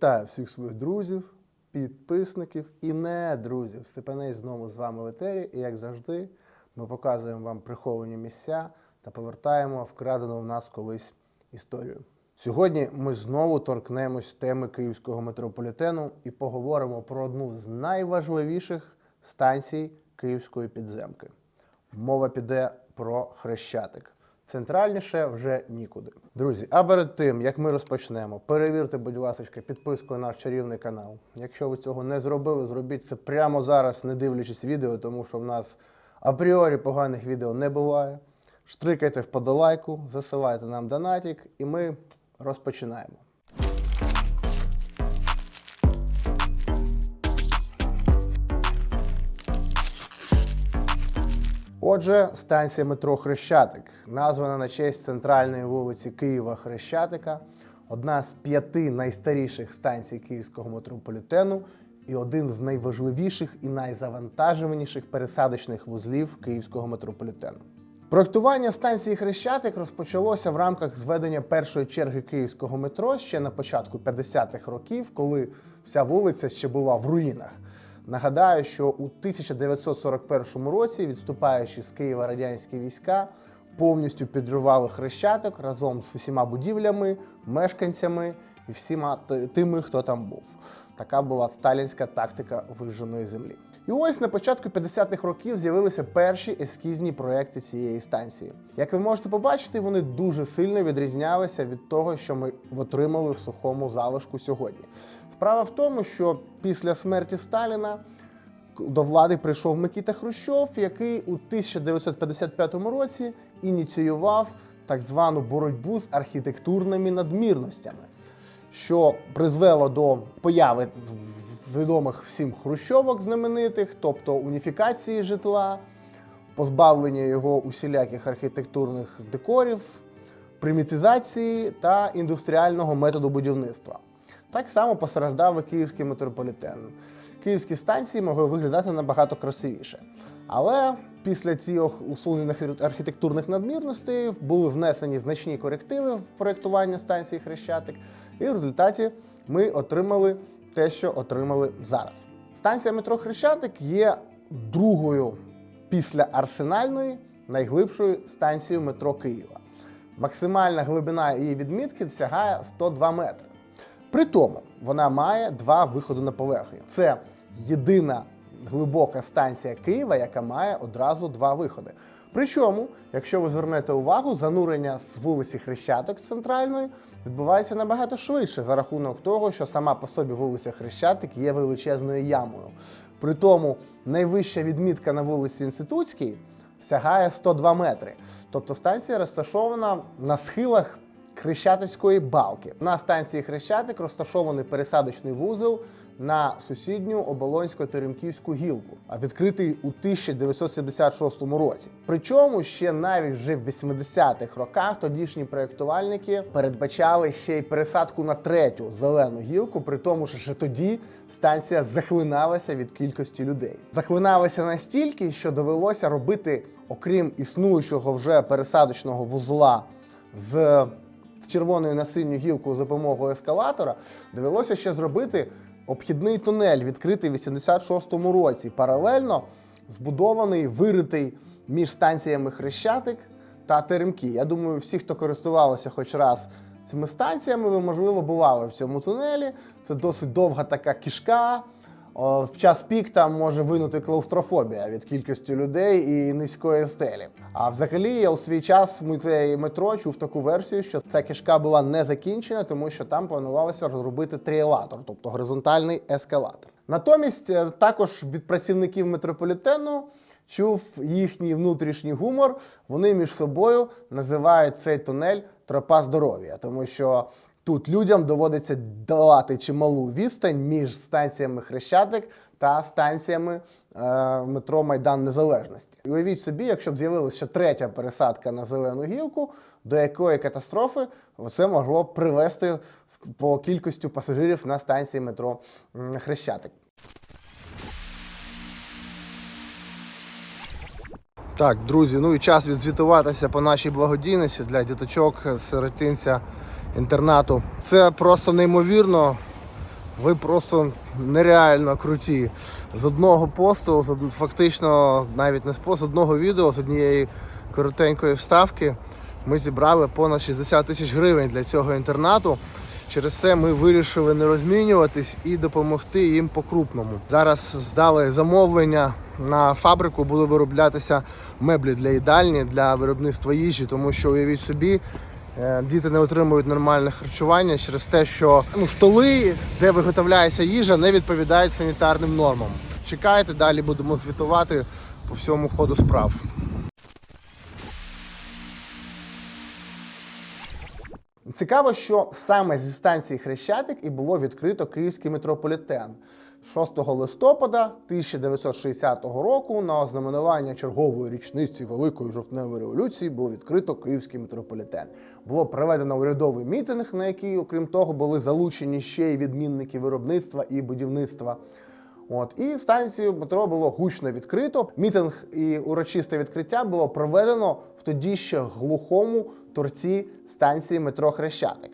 Вітаю всіх своїх друзів, підписників і не друзів. Степанець знову з вами в етері. І як завжди, ми показуємо вам приховані місця та повертаємо вкрадену в нас колись історію. Сьогодні ми знову торкнемось теми київського метрополітену і поговоримо про одну з найважливіших станцій київської підземки. Мова піде про Хрещатик. Центральніше вже нікуди. Друзі, а перед тим як ми розпочнемо, перевірте, будь ласка, підписку на наш чарівний канал. Якщо ви цього не зробили, зробіть це прямо зараз, не дивлячись відео, тому що в нас апріорі поганих відео не буває. Штрикайте вподолайку, засилайте нам донатик, і ми розпочинаємо. Отже, станція метро Хрещатик, названа на честь центральної вулиці Києва Хрещатика, одна з п'яти найстаріших станцій київського метрополітену і один з найважливіших і найзавантажуваніших пересадочних вузлів київського метрополітену. Проектування станції Хрещатик розпочалося в рамках зведення першої черги київського метро ще на початку 50-х років, коли вся вулиця ще була в руїнах. Нагадаю, що у 1941 році, відступаючи з Києва радянські війська, повністю підривали хрещаток разом з усіма будівлями, мешканцями і всіма тими, хто там був. Така була сталінська тактика вижженої землі. І ось на початку 50-х років з'явилися перші ескізні проекти цієї станції. Як ви можете побачити, вони дуже сильно відрізнялися від того, що ми отримали в сухому залишку сьогодні. Справа в тому, що після смерті Сталіна до влади прийшов Микита Хрущов, який у 1955 році ініціював так звану боротьбу з архітектурними надмірностями, що призвело до появи відомих всім хрущовок знаменитих, тобто уніфікації житла, позбавлення його усіляких архітектурних декорів, примітизації та індустріального методу будівництва. Так само постраждав і київський метрополітен. Київські станції могли виглядати набагато красивіше. Але після цих усунених архітектурних надмірностей були внесені значні корективи в проєктування станції Хрещатик, і в результаті ми отримали те, що отримали зараз. Станція метро Хрещатик є другою після арсенальної найглибшою станцією метро Києва. Максимальна глибина її відмітки сягає 102 метри. При тому вона має два виходи на поверхню. Це єдина глибока станція Києва, яка має одразу два виходи. Причому, якщо ви звернете увагу, занурення з вулиці Хрещаток центральної відбувається набагато швидше за рахунок того, що сама по собі вулиця Хрещатик є величезною ямою. При тому найвища відмітка на вулиці Інститутській сягає 102 метри. Тобто станція розташована на схилах Хрещатицької балки. На станції Хрещатик розташований пересадочний вузол на сусідню Оболонсько-Теремківську гілку, а відкритий у 1976 році. Причому ще навіть вже в 80-х роках тодішні проєктувальники передбачали ще й пересадку на третю зелену гілку, при тому, що ще тоді станція захлиналася від кількості людей. Захлиналася настільки, що довелося робити, окрім існуючого вже пересадочного вузла з червоною на синю гілку за допомогою ескалатора, довелося ще зробити обхідний тунель, відкритий в 86-му році. Паралельно збудований, виритий між станціями Хрещатик та Теремки. Я думаю, всі, хто користувалися хоч раз цими станціями, ви, можливо, бували в цьому тунелі. Це досить довга така кішка. В час пік там може винути клаустрофобія від кількості людей і низької стелі. А взагалі я у свій час ми цей метро чув таку версію, що ця кишка була не закінчена, тому що там планувалося розробити тріелатор, тобто горизонтальний ескалатор. Натомість е, також від працівників метрополітену чув їхній внутрішній гумор. Вони між собою називають цей тунель тропа здоров'я, тому що Тут людям доводиться долати чималу відстань між станціями Хрещатик та станціями е, метро Майдан Незалежності. І Уявіть собі, якщо б з'явилася ще третя пересадка на зелену гілку, до якої катастрофи це могло б привести по кількості пасажирів на станції метро Хрещатик. Так, друзі, ну і час відзвітуватися по нашій благодійності для діточок з сиротинця інтернату. Це просто неймовірно. Ви просто нереально круті. З одного посту, з од- фактично навіть не з посту, з одного відео, з однієї коротенької вставки, ми зібрали понад 60 тисяч гривень для цього інтернату. Через це ми вирішили не розмінюватись і допомогти їм по-крупному. Зараз здали замовлення на фабрику, були вироблятися меблі для їдальні, для виробництва їжі, тому що уявіть собі, діти не отримують нормальне харчування через те, що ну, столи, де виготовляється їжа, не відповідають санітарним нормам. Чекайте, далі будемо звітувати по всьому ходу справ. Цікаво, що саме зі станції Хрещатик і було відкрито київський метрополітен. 6 листопада 1960 року на ознаменування чергової річниці Великої жовтневої революції було відкрито київський метрополітен. Було проведено урядовий мітинг, на який, окрім того, були залучені ще й відмінники виробництва і будівництва. От і станцію метро було гучно відкрито. Мітинг і урочисте відкриття було проведено в тоді ще глухому торці станції метро Хрещатик.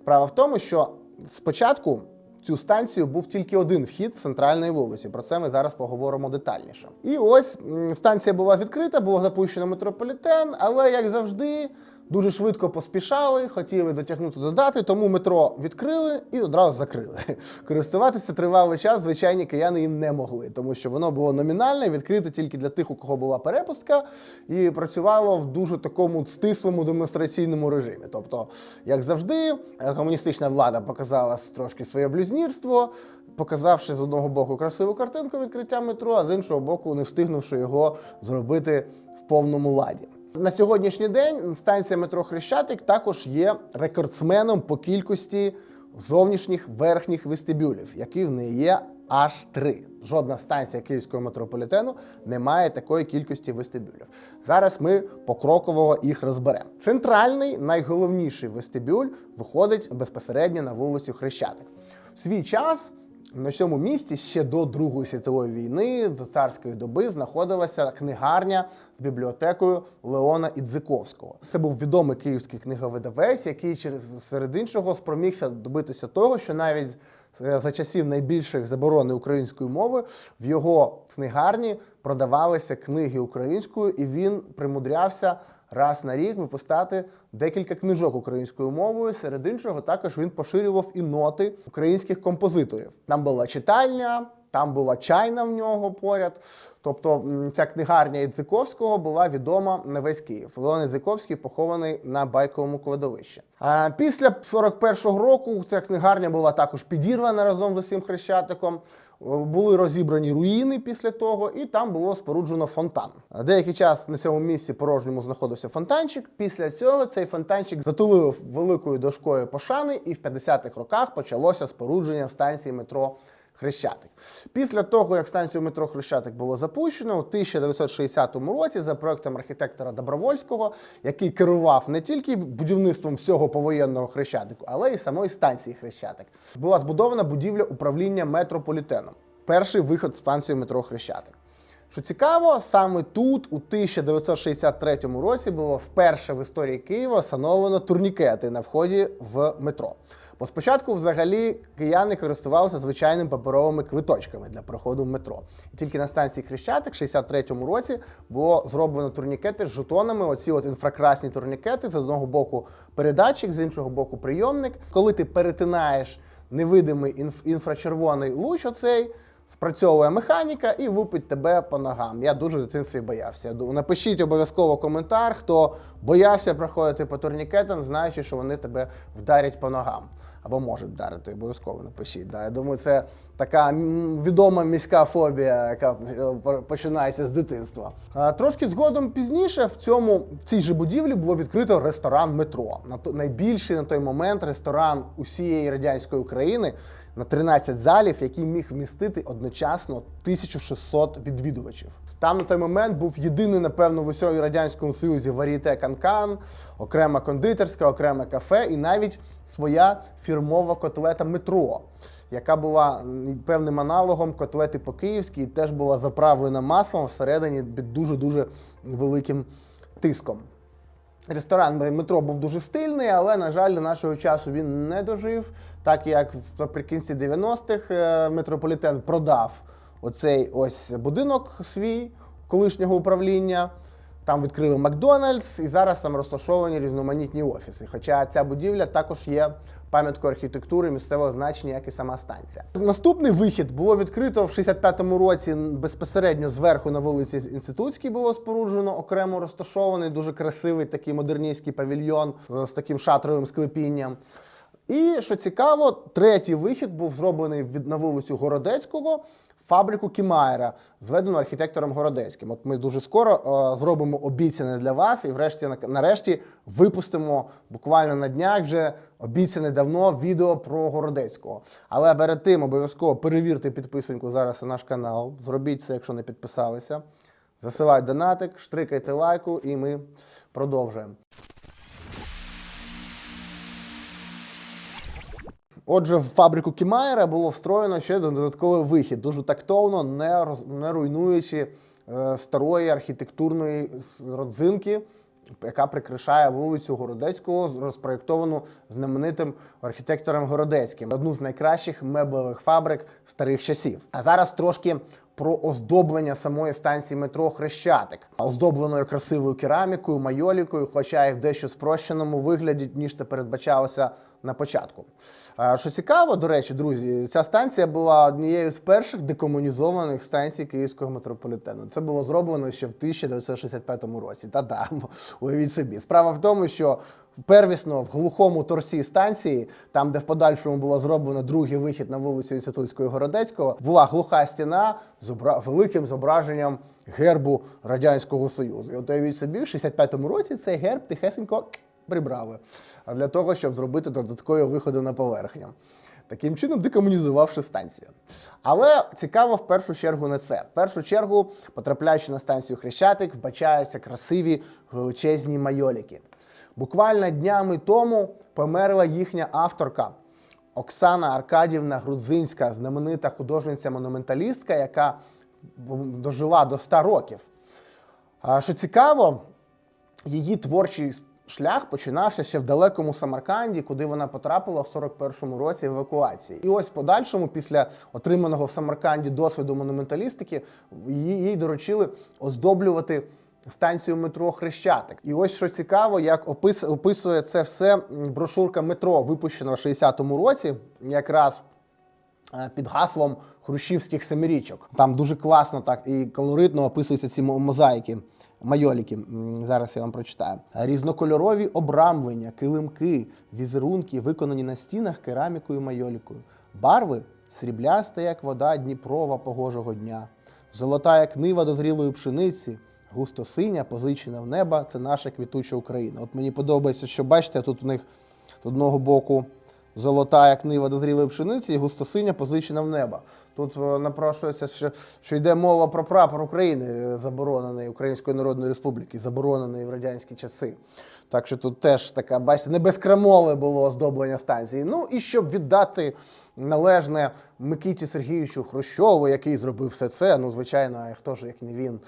Справа в тому, що спочатку цю станцію був тільки один вхід з центральної вулиці. Про це ми зараз поговоримо детальніше. І ось станція була відкрита, було запущено метрополітен, але як завжди. Дуже швидко поспішали, хотіли дотягнути до дати, тому метро відкрили і одразу закрили. Користуватися тривалий час звичайні кияни їм не могли, тому що воно було номінальне, відкрите тільки для тих, у кого була перепустка, і працювало в дуже такому стислому демонстраційному режимі. Тобто, як завжди, комуністична влада показала трошки своє блюзнірство, показавши з одного боку красиву картинку відкриття метро, а з іншого боку, не встигнувши його зробити в повному ладі. На сьогоднішній день станція метро Хрещатик також є рекордсменом по кількості зовнішніх верхніх вестибюлів, які в неї є аж три. Жодна станція київського метрополітену не має такої кількості вестибюлів. Зараз ми покроково їх розберемо. Центральний, найголовніший вестибюль виходить безпосередньо на вулицю Хрещатик. В свій час на цьому місці ще до Другої світової війни, до царської доби, знаходилася книгарня з бібліотекою Леона Ідзиковського. Це був відомий київський книговидавець, який через серед іншого спромігся добитися того, що навіть е, за часів найбільших заборони української мови в його книгарні продавалися книги українською, і він примудрявся раз на рік випускати декілька книжок українською мовою. Серед іншого, також він поширював і ноти українських композиторів. Там була читальня, там була чайна в нього поряд. Тобто ця книгарня Ідзиковського була відома на весь Київ. Леон Ідзиковський похований на байковому кладовищі. А після 41-го року ця книгарня була також підірвана разом з усім хрещатиком. Були розібрані руїни після того, і там було споруджено фонтан. Деякий час на цьому місці порожньому знаходився фонтанчик. Після цього цей фонтанчик затулив великою дошкою пошани, і в 50-х роках почалося спорудження станції метро Хрещатик. Після того, як станцію метро Хрещатик було запущено, у 1960 році за проектом архітектора Добровольського, який керував не тільки будівництвом всього повоєнного Хрещатику, але й самої станції Хрещатик, була збудована будівля управління метрополітеном. Перший виход станції метро Хрещатик. Що цікаво, саме тут, у 1963 році, було вперше в історії Києва встановлено турнікети на вході в метро. Бо спочатку, взагалі, кияни користувалися звичайними паперовими квиточками для проходу в метро. І тільки на станції Хрещатик в 63-му році було зроблено турнікети з жетонами. Оці от інфракрасні турнікети з одного боку передатчик, з іншого боку прийомник. Коли ти перетинаєш невидимий інф- інфрачервоний луч, оцей. Спрацьовує механіка і лупить тебе по ногам. Я дуже в дитинстві боявся. Напишіть обов'язково коментар, хто боявся проходити по турнікетам, знаючи, що вони тебе вдарять по ногам. Або можуть вдарити, обов'язково напишіть. Да. Я думаю, це така відома міська фобія, яка е, починається з дитинства. Трошки згодом пізніше в цьому в цій же будівлі було відкрито ресторан метро. Найбільший на той момент ресторан усієї радянської України на 13 залів, який міг вмістити одночасно 1600 відвідувачів. Там на той момент був єдиний, напевно, в усьому радянському союзі варієте канкан, окрема кондитерська, окреме кафе і навіть своя фірмова котлета метро, яка була певним аналогом котлети по-київськи і теж була заправлена маслом всередині під дуже дуже великим тиском. Ресторан метро був дуже стильний, але, на жаль, до нашого часу він не дожив, так як наприкінці 90-х е, метрополітен продав оцей ось будинок свій колишнього управління. Там відкрили Макдональдс, і зараз там розташовані різноманітні офіси. Хоча ця будівля також є пам'яткою архітектури місцевого значення, як і сама станція. Наступний вихід було відкрито в 65-му році безпосередньо зверху на вулиці Інститутській було споруджено окремо розташований, дуже красивий такий модерністський павільйон е, з таким шатровим склепінням. І що цікаво, третій вихід був зроблений від на вулицю Городецького. Фабрику Кімаєра, зведену архітектором Городецьким. От ми дуже скоро е, зробимо обіцяне для вас, і врешті на- нарешті випустимо буквально на днях вже обіцяне давно відео про Городецького. Але перед тим обов'язково перевірте підписанку зараз на наш канал. Зробіть це, якщо не підписалися. Засилайте донатик, штрикайте лайку, і ми продовжуємо. Отже, в фабрику Кімаєра було встроєно ще додатковий вихід, дуже тактовно, не, не руйнуючи е, старої архітектурної родзинки, яка прикрашає вулицю Городецького, розпроєктовану знаменитим архітектором Городецьким, одну з найкращих меблевих фабрик старих часів. А зараз трошки про оздоблення самої станції метро Хрещатик, оздобленою красивою керамікою, майолікою, хоча і в дещо спрощеному вигляді, ніж це передбачалося на початку. Що цікаво, до речі, друзі, ця станція була однією з перших декомунізованих станцій Київського метрополітену. Це було зроблено ще в 1965 році. Та-да, уявіть собі. Справа в тому, що Первісно в глухому торсі станції, там де в подальшому було зроблено другий вихід на вулицю Інститутського Городецького, була глуха стіна з обра- великим зображенням гербу Радянського Союзу. І от уявіть собі, в 65-му році цей герб тихесенько прибрали а для того, щоб зробити додаткові виходи на поверхню. Таким чином декомунізувавши станцію. Але цікаво в першу чергу не це. В першу чергу, потрапляючи на станцію Хрещатик, вбачаються красиві величезні майоліки. Буквально днями тому померла їхня авторка Оксана Аркадівна Грудзинська, знаменита художниця-монументалістка, яка дожила до 100 років. Що цікаво, її творчий шлях починався ще в далекому Самарканді, куди вона потрапила в 41-му році евакуації. І ось подальшому, після отриманого в Самарканді досвіду монументалістики, їй доручили оздоблювати станцію метро Хрещатик. І ось що цікаво, як опис, описує це все брошурка метро, випущена в 60-му році, якраз е, під гаслом хрущівських семирічок. Там дуже класно так і колоритно описуються ці мозаїки. Майоліки, зараз я вам прочитаю. Різнокольорові обрамлення, килимки, візерунки, виконані на стінах керамікою майолікою. Барви срібляста, як вода Дніпрова погожого дня, золота, як нива дозрілої пшениці, густо синя, позичена в неба це наша квітуча Україна. От мені подобається, що бачите, тут у них з одного боку золота, як нива дозрілої пшениці, і густосиня позичена в небо. Тут е, напрошується, що, що йде мова про прапор України, е, заборонений Української Народної Республіки, заборонений в радянські часи. Так що тут теж така, бачите, не безкрамове було оздоблення станції. Ну і щоб віддати належне Микиті Сергійовичу Хрущову, який зробив все це. Ну, звичайно, хто ж як не він.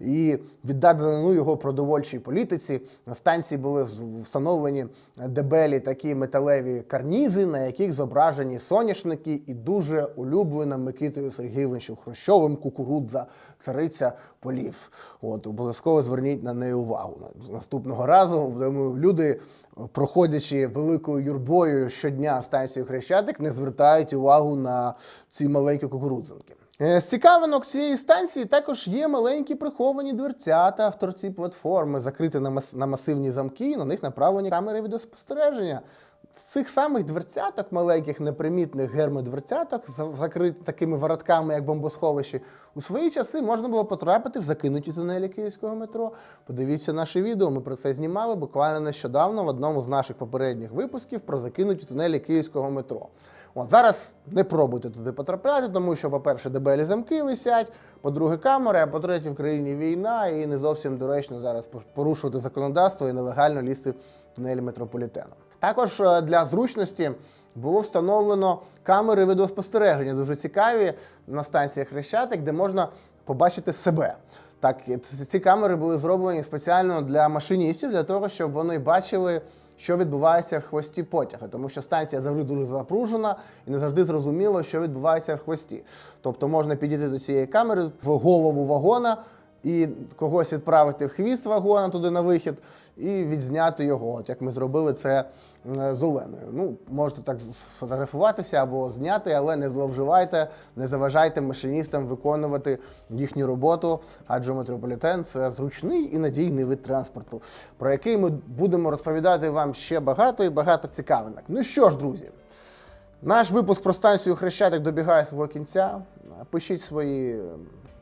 І віддати данину його продовольчій політиці. На станції були встановлені дебелі такі металеві карнізи, на яких зображені соняшники і дуже улюблена Микитою Сергійовичем Хрущовим кукурудза, цариця полів. От обов'язково зверніть на неї увагу. Наступного разу думаю, люди, проходячи великою юрбою щодня станцію Хрещатик, не звертають увагу на ці маленькі кукурудзинки. Е, З цікавинок цієї станції також є маленькі приховані дверцята в торці платформи, закриті на, мас- на масивні замки, і на них направлені камери відеоспостереження. З цих самих дверцяток, маленьких непримітних гермодверцяток, за- закриті такими воротками, як бомбосховищі, у свої часи можна було потрапити в закинуті тунелі київського метро. Подивіться наше відео. Ми про це знімали буквально нещодавно в одному з наших попередніх випусків про закинуті тунелі київського метро. От зараз не пробуйте туди потрапляти, тому що, по-перше, дебелі замки висять, по-друге, камери, а по-третє, в країні війна, і не зовсім доречно зараз порушувати законодавство і нелегально лізти в тунелі метрополітену. Також е, для зручності було встановлено камери відеоспостереження, дуже цікаві на станціях Хрещатик, де можна побачити себе. Так, ці камери були зроблені спеціально для машиністів, для того, щоб вони бачили, що відбувається в хвості потяга. Тому що станція завжди дуже запружена і не завжди зрозуміло, що відбувається в хвості. Тобто можна підійти до цієї камери в голову вагона і когось відправити в хвіст вагона туди на вихід і відзняти його, от як ми зробили це е, з Оленою. Ну, можете так сфотографуватися або зняти, але не зловживайте, не заважайте машиністам виконувати їхню роботу, адже метрополітен це зручний і надійний вид транспорту, про який ми будемо розповідати вам ще багато і багато цікавинок. Ну що ж, друзі. Наш випуск про станцію Хрещатик добігає свого кінця. Пишіть свої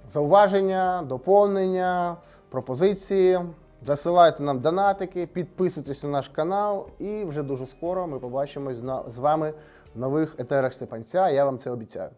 зауваження, доповнення, пропозиції. Засилайте нам донатики, підписуйтесь на наш канал, і вже дуже скоро ми побачимось з вами в нових етерах Степанця. Я вам це обіцяю.